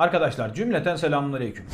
Arkadaşlar cümleten selamünaleyküm.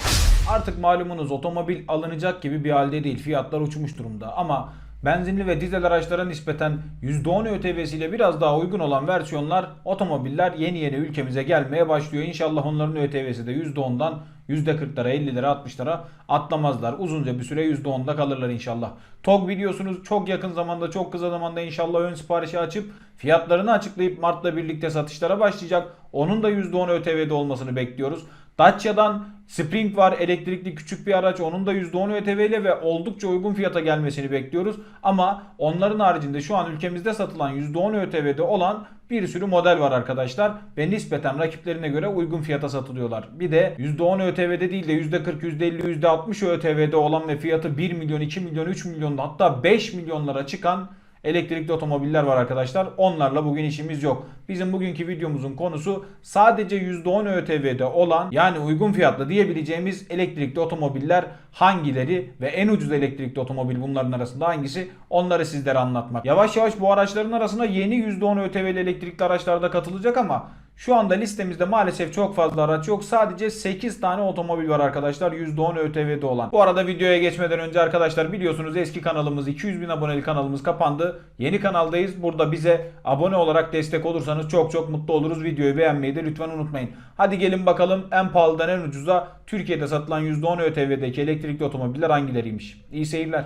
Artık malumunuz otomobil alınacak gibi bir halde değil. Fiyatlar uçmuş durumda ama benzinli ve dizel araçlara nispeten %10 ÖTV'siyle biraz daha uygun olan versiyonlar otomobiller yeni yeni ülkemize gelmeye başlıyor. İnşallah onların ÖTV'si de %10'dan %40'lara 50'lere 60'lara atlamazlar. Uzunca bir süre %10'da kalırlar inşallah. TOG biliyorsunuz çok yakın zamanda çok kısa zamanda inşallah ön siparişi açıp fiyatlarını açıklayıp Mart'la birlikte satışlara başlayacak. Onun da %10 ÖTV'de olmasını bekliyoruz. Dacia'dan Spring var elektrikli küçük bir araç onun da %10 ÖTV ile ve oldukça uygun fiyata gelmesini bekliyoruz. Ama onların haricinde şu an ülkemizde satılan %10 ÖTV'de olan bir sürü model var arkadaşlar ve nispeten rakiplerine göre uygun fiyata satılıyorlar. Bir de %10 ÖTV'de değil de %40, %50, %60 ÖTV'de olan ve fiyatı 1 milyon, 2 milyon, 3 milyon hatta 5 milyonlara çıkan elektrikli otomobiller var arkadaşlar. Onlarla bugün işimiz yok. Bizim bugünkü videomuzun konusu sadece %10 ÖTV'de olan yani uygun fiyatlı diyebileceğimiz elektrikli otomobiller hangileri ve en ucuz elektrikli otomobil bunların arasında hangisi onları sizlere anlatmak. Yavaş yavaş bu araçların arasına yeni %10 ÖTV'li elektrikli araçlar da katılacak ama şu anda listemizde maalesef çok fazla araç yok. Sadece 8 tane otomobil var arkadaşlar %10 ÖTV'de olan. Bu arada videoya geçmeden önce arkadaşlar biliyorsunuz eski kanalımız 200 bin aboneli kanalımız kapandı. Yeni kanaldayız. Burada bize abone olarak destek olursanız çok çok mutlu oluruz. Videoyu beğenmeyi de lütfen unutmayın. Hadi gelin bakalım en pahalıdan en ucuza Türkiye'de satılan %10 ÖTV'deki elektrikli otomobiller hangileriymiş. İyi seyirler.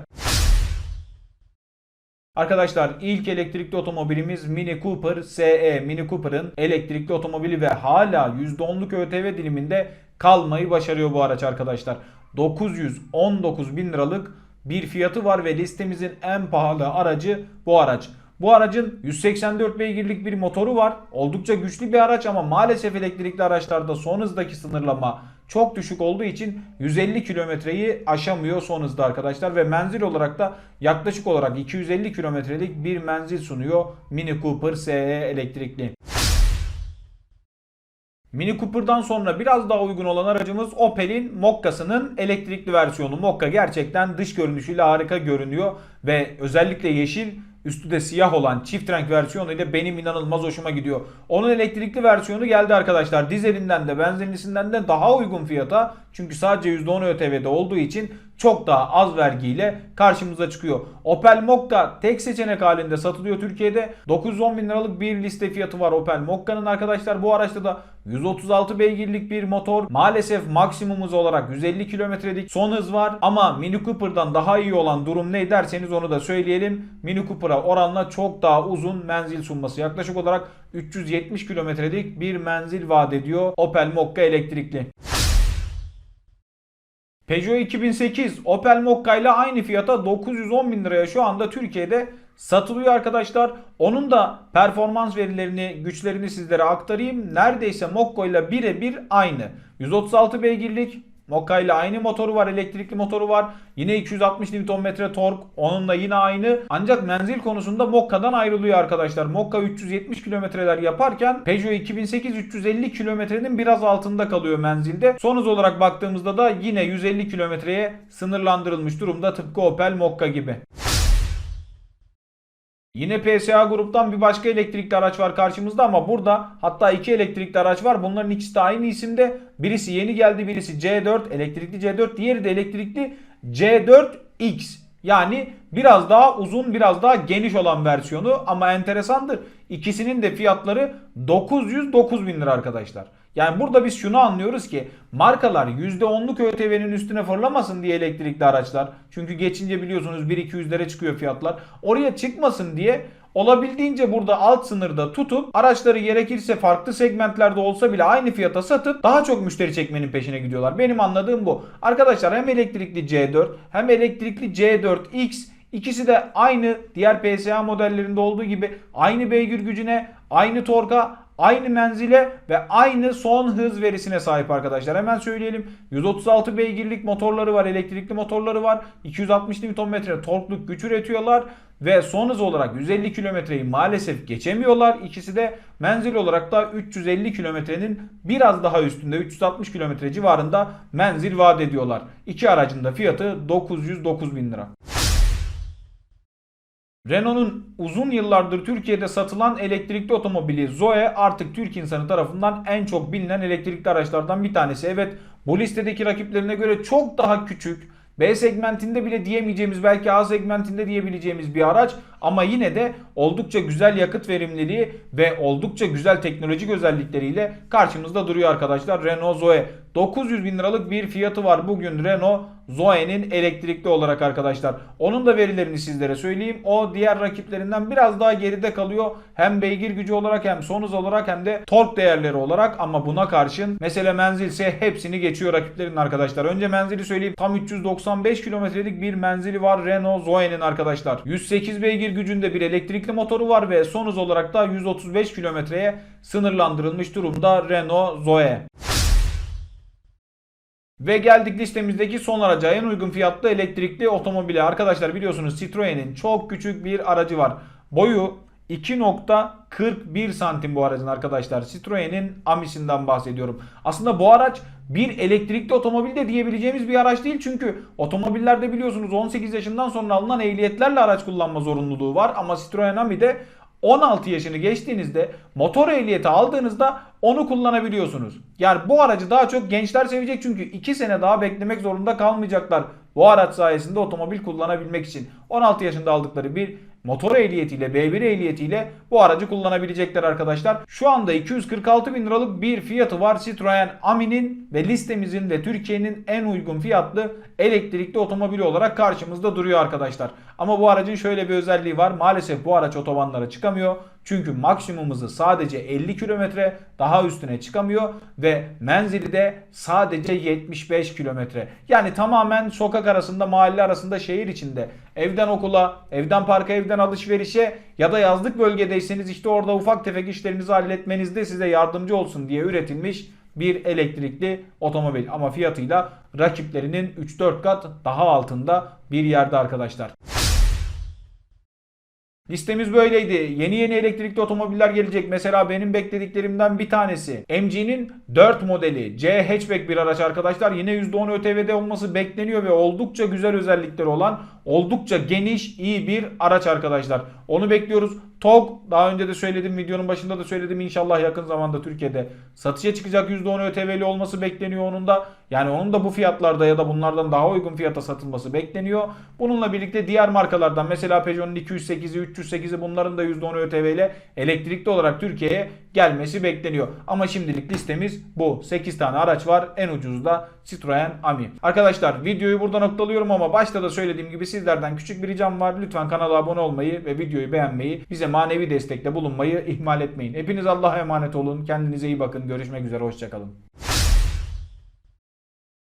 Arkadaşlar ilk elektrikli otomobilimiz Mini Cooper SE. Mini Cooper'ın elektrikli otomobili ve hala %10'luk ÖTV diliminde kalmayı başarıyor bu araç arkadaşlar. 919 bin liralık bir fiyatı var ve listemizin en pahalı aracı bu araç. Bu aracın 184 beygirlik bir motoru var. Oldukça güçlü bir araç ama maalesef elektrikli araçlarda son hızdaki sınırlama çok düşük olduğu için 150 kilometreyi aşamıyor son hızda arkadaşlar ve menzil olarak da yaklaşık olarak 250 kilometrelik bir menzil sunuyor Mini Cooper SE elektrikli. Mini Cooper'dan sonra biraz daha uygun olan aracımız Opel'in Mokka'sının elektrikli versiyonu. Mokka gerçekten dış görünüşüyle harika görünüyor ve özellikle yeşil üstü de siyah olan çift renk versiyonu ile benim inanılmaz hoşuma gidiyor. Onun elektrikli versiyonu geldi arkadaşlar. Dizelinden de benzinlisinden de daha uygun fiyata. Çünkü sadece %10 ÖTV'de olduğu için çok daha az vergiyle karşımıza çıkıyor. Opel Mokka tek seçenek halinde satılıyor Türkiye'de. 910 bin liralık bir liste fiyatı var Opel Mokka'nın arkadaşlar. Bu araçta da 136 beygirlik bir motor. Maalesef maksimumuz olarak 150 kilometrelik son hız var. Ama Mini Cooper'dan daha iyi olan durum ne derseniz onu da söyleyelim. Mini Cooper'a oranla çok daha uzun menzil sunması. Yaklaşık olarak 370 kilometrelik bir menzil vaat ediyor Opel Mokka elektrikli. Peugeot 2008 Opel Mokka ile aynı fiyata 910 bin liraya şu anda Türkiye'de satılıyor arkadaşlar. Onun da performans verilerini, güçlerini sizlere aktarayım. Neredeyse Mokka ile birebir aynı. 136 beygirlik Mokka ile aynı motoru var, elektrikli motoru var. Yine 260 Nm tork, onunla yine aynı. Ancak menzil konusunda Mokka'dan ayrılıyor arkadaşlar. Mokka 370 kilometreler yaparken Peugeot 2008 350 kilometrenin biraz altında kalıyor menzilde. Son hız olarak baktığımızda da yine 150 kilometreye sınırlandırılmış durumda tıpkı Opel Mokka gibi. Yine PSA gruptan bir başka elektrikli araç var karşımızda ama burada hatta iki elektrikli araç var. Bunların ikisi de aynı isimde. Birisi yeni geldi, birisi C4 elektrikli C4, diğeri de elektrikli C4X. Yani biraz daha uzun, biraz daha geniş olan versiyonu ama enteresandır. İkisinin de fiyatları 909 bin lira arkadaşlar. Yani burada biz şunu anlıyoruz ki markalar %10'luk ÖTV'nin üstüne fırlamasın diye elektrikli araçlar. Çünkü geçince biliyorsunuz 1-200'lere çıkıyor fiyatlar. Oraya çıkmasın diye olabildiğince burada alt sınırda tutup araçları gerekirse farklı segmentlerde olsa bile aynı fiyata satıp daha çok müşteri çekmenin peşine gidiyorlar. Benim anladığım bu. Arkadaşlar hem elektrikli C4 hem elektrikli C4X İkisi de aynı diğer PSA modellerinde olduğu gibi aynı beygir gücüne, aynı torka, aynı menzile ve aynı son hız verisine sahip arkadaşlar. Hemen söyleyelim. 136 beygirlik motorları var, elektrikli motorları var. 260 Nm torkluk güç üretiyorlar ve son hız olarak 150 kilometreyi maalesef geçemiyorlar. İkisi de menzil olarak da 350 kilometrenin biraz daha üstünde 360 kilometre civarında menzil vaat ediyorlar. İki aracın da fiyatı 909 bin lira. Renault'un uzun yıllardır Türkiye'de satılan elektrikli otomobili Zoe artık Türk insanı tarafından en çok bilinen elektrikli araçlardan bir tanesi. Evet bu listedeki rakiplerine göre çok daha küçük, B segmentinde bile diyemeyeceğimiz belki A segmentinde diyebileceğimiz bir araç ama yine de oldukça güzel yakıt verimliliği ve oldukça güzel teknolojik özellikleriyle karşımızda duruyor arkadaşlar. Renault Zoe 900 bin liralık bir fiyatı var bugün Renault Zoe'nin elektrikli olarak arkadaşlar. Onun da verilerini sizlere söyleyeyim. O diğer rakiplerinden biraz daha geride kalıyor. Hem beygir gücü olarak hem son hız olarak hem de tork değerleri olarak ama buna karşın mesela menzilse hepsini geçiyor rakiplerin arkadaşlar. Önce menzili söyleyeyim. Tam 395 kilometrelik bir menzili var Renault Zoe'nin arkadaşlar. 108 beygir gücünde bir elektrikli motoru var ve son hız olarak da 135 kilometreye sınırlandırılmış durumda Renault Zoe. Ve geldik listemizdeki son araca en uygun fiyatlı elektrikli otomobile. Arkadaşlar biliyorsunuz Citroen'in çok küçük bir aracı var. Boyu 2.41 santim bu aracın arkadaşlar. Citroen'in Amis'inden bahsediyorum. Aslında bu araç bir elektrikli otomobil de diyebileceğimiz bir araç değil. Çünkü otomobillerde biliyorsunuz 18 yaşından sonra alınan ehliyetlerle araç kullanma zorunluluğu var. Ama Citroen Ami'de 16 yaşını geçtiğinizde motor ehliyeti aldığınızda onu kullanabiliyorsunuz. Yani bu aracı daha çok gençler sevecek çünkü 2 sene daha beklemek zorunda kalmayacaklar. Bu araç sayesinde otomobil kullanabilmek için 16 yaşında aldıkları bir motor ehliyetiyle B1 ehliyetiyle bu aracı kullanabilecekler arkadaşlar. Şu anda 246 bin liralık bir fiyatı var Citroen Ami'nin ve listemizin ve Türkiye'nin en uygun fiyatlı elektrikli otomobili olarak karşımızda duruyor arkadaşlar. Ama bu aracın şöyle bir özelliği var. Maalesef bu araç otobanlara çıkamıyor. Çünkü maksimum sadece 50 kilometre daha üstüne çıkamıyor ve menzili de sadece 75 kilometre. Yani tamamen sokak arasında, mahalle arasında, şehir içinde evden okula, evden parka, evden alışverişe ya da yazlık bölgedeyseniz işte orada ufak tefek işlerinizi halletmenizde size yardımcı olsun diye üretilmiş bir elektrikli otomobil ama fiyatıyla rakiplerinin 3-4 kat daha altında bir yerde arkadaşlar. Listemiz böyleydi. Yeni yeni elektrikli otomobiller gelecek. Mesela benim beklediklerimden bir tanesi. MG'nin 4 modeli. C hatchback bir araç arkadaşlar. Yine %10 ÖTV'de olması bekleniyor ve oldukça güzel özellikleri olan oldukça geniş iyi bir araç arkadaşlar. Onu bekliyoruz. TOG daha önce de söyledim videonun başında da söyledim inşallah yakın zamanda Türkiye'de satışa çıkacak %10 ÖTV'li olması bekleniyor onun da. Yani onun da bu fiyatlarda ya da bunlardan daha uygun fiyata satılması bekleniyor. Bununla birlikte diğer markalardan mesela Peugeot'un 208'i 308'i bunların da %10 ÖTV ile elektrikli olarak Türkiye'ye gelmesi bekleniyor. Ama şimdilik listemiz bu. 8 tane araç var. En ucuzu da Citroen Ami. Arkadaşlar videoyu burada noktalıyorum ama başta da söylediğim gibi sizlerden küçük bir ricam var. Lütfen kanala abone olmayı ve videoyu beğenmeyi, bize manevi destekte bulunmayı ihmal etmeyin. Hepiniz Allah'a emanet olun. Kendinize iyi bakın. Görüşmek üzere. Hoşçakalın.